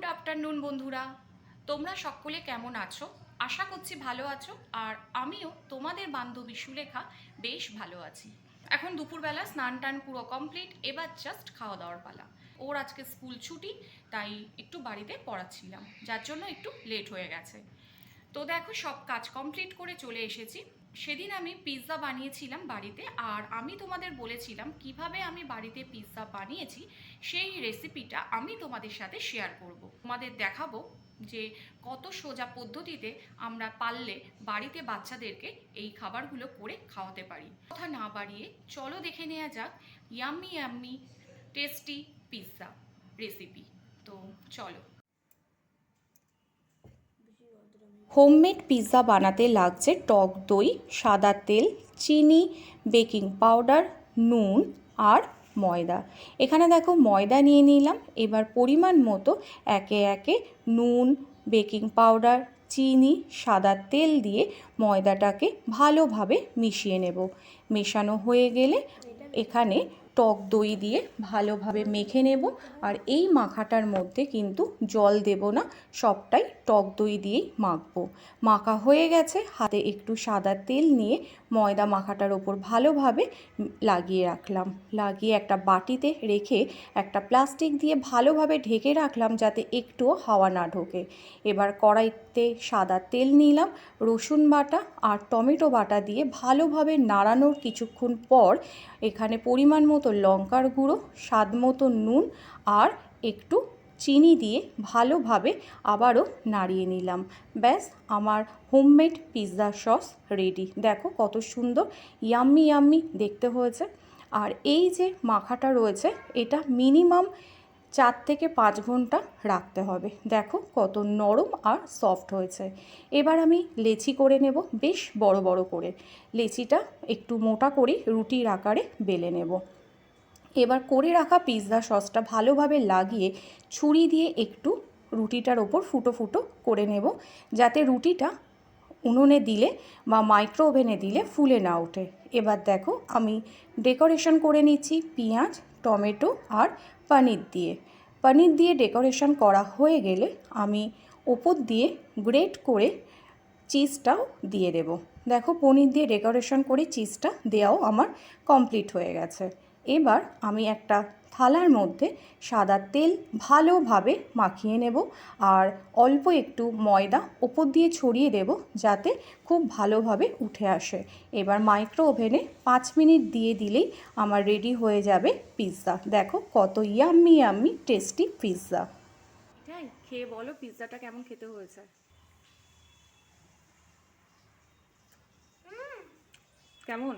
Good afternoon বন্ধুরা। তোমরা সকলে কেমন আছো? আশা করছি ভালো আছো, আর আমিও তোমাদের বান্ধবী সুলেখা বেশ ভালো আছি। এখন দুপুরবেলা স্নান টান পুরো কমপ্লিট এবার জাস্ট খাওয়া দাওয়ার পালা। ওর আজকে স্কুল ছুটি, তাই একটু বাড়িতে পড়াচ্ছিলাম, যার জন্য একটু লেট হয়ে গেছে। তো দেখো, সব কাজ কমপ্লিট করে চলে এসেছি। সেদিন আমি পিৎজা বানিয়েছিলাম বাড়িতে, আর আমি তোমাদের বলেছিলাম কীভাবে আমি বাড়িতে পিৎজা বানিয়েছি, সেই রেসিপিটা আমি তোমাদের সাথে শেয়ার করব। তোমাদের দেখাবো যে কত সোজা পদ্ধতিতে আমরা পারলে বাড়িতে বাচ্চাদেরকে এই খাবারগুলো করে খাওয়াতে পারি। কথা না বাড়িয়ে চলো দেখে নেওয়া যাক yummy yummy tasty pizza recipe তো চলো। হোমমেড পিৎজা বানাতে লাগছে টক দই, সাদা তেল, চিনি, বেকিং পাউডার, নুন আর ময়দা। এখানে দেখো ময়দা নিয়ে নিলাম। এবার পরিমাণ মতো একে একে নুন, বেকিং পাউডার, চিনি, সাদা তেল দিয়ে ময়দাটাকে ভালোভাবে মিশিয়ে নেব। মেশানো হয়ে গেলে এখানে টক দই দিয়ে ভালোভাবে মেখে নেব। আর এই মাখাটার মধ্যে কিন্তু জল দেব না, সবটাই টক দই দিয়েই মাখবো। মাখা হয়ে গেছে, হাতে একটু সাদা তেল নিয়ে ময়দা মাখাটার ওপর ভালোভাবে লাগিয়ে রাখলাম। লাগিয়ে একটা বাটিতে রেখে একটা প্লাস্টিক দিয়ে ভালোভাবে ঢেকে রাখলাম যাতে একটুও হাওয়া না ঢোকে। এবার কড়াইতে সাদা তেল নিলাম, রসুন বাটা আর টমেটো বাটা দিয়ে ভালোভাবে নাড়ানোর কিছুক্ষণ পর এখানে পরিমাণ মতো লঙ্কার গুঁড়ো, স্বাদ মতো নুন আর একটু চিনি দিয়ে ভালোভাবে আবারও নাড়িয়ে নিলাম। ব্যাস, আমার হোমমেড পিৎজা সস রেডি। দেখো কত সুন্দর, ইয়াম্মি ইয়াম্মি দেখতে হয়েছে। আর এই যে মাখাটা রয়েছে, এটা মিনিমাম চার থেকে পাঁচ ঘণ্টা রাখতে হবে। দেখো কত নরম আর সফট হয়েছে। এবার আমি লেচি করে নেব, বেশ বড় বড় করে। লেচিটা একটু মোটা করে রুটির আকারে বেলে নেব। এবার করে রাখা পিৎজা সসটা ভালোভাবে লাগিয়ে ছুরি দিয়ে একটু রুটিটার ওপর ফুটো ফুটো করে নেব, যাতে রুটিটা উনুনে দিলে বা মাইক্রো ওভেনে দিলে ফুলে না ওঠে। এবার দেখো আমি ডেকোরেশন করে নিচ্ছি পেঁয়াজ, টমেটো আর পনির দিয়ে। পনির দিয়ে ডেকোরেশন করা হয়ে গেলে আমি ওপর দিয়ে গ্রেট করে চিজটাও দিয়ে দেব। দেখো পনির দিয়ে ডেকোরেশন করে চিজটা দেওয়াও আমার কমপ্লিট হয়ে গেছে। এবার আমি একটা থালার মধ্যে সাদা তেল ভালোভাবে মাখিয়ে নেব আর অল্প একটু ময়দা ওপর দিয়ে ছড়িয়ে দেব যাতে খুব ভালোভাবে উঠে আসে। এবার মাইক্রো ওভেনে পাঁচ মিনিট দিয়ে দিলেই আমার রেডি হয়ে যাবে পিৎজা দেখো কত ইয়াম্মি ইয়াম্মি টেস্টি পিৎজা এটাই খেয়ে বলো পিৎজাটা কেমন খেতে হয়েছে। কেমন?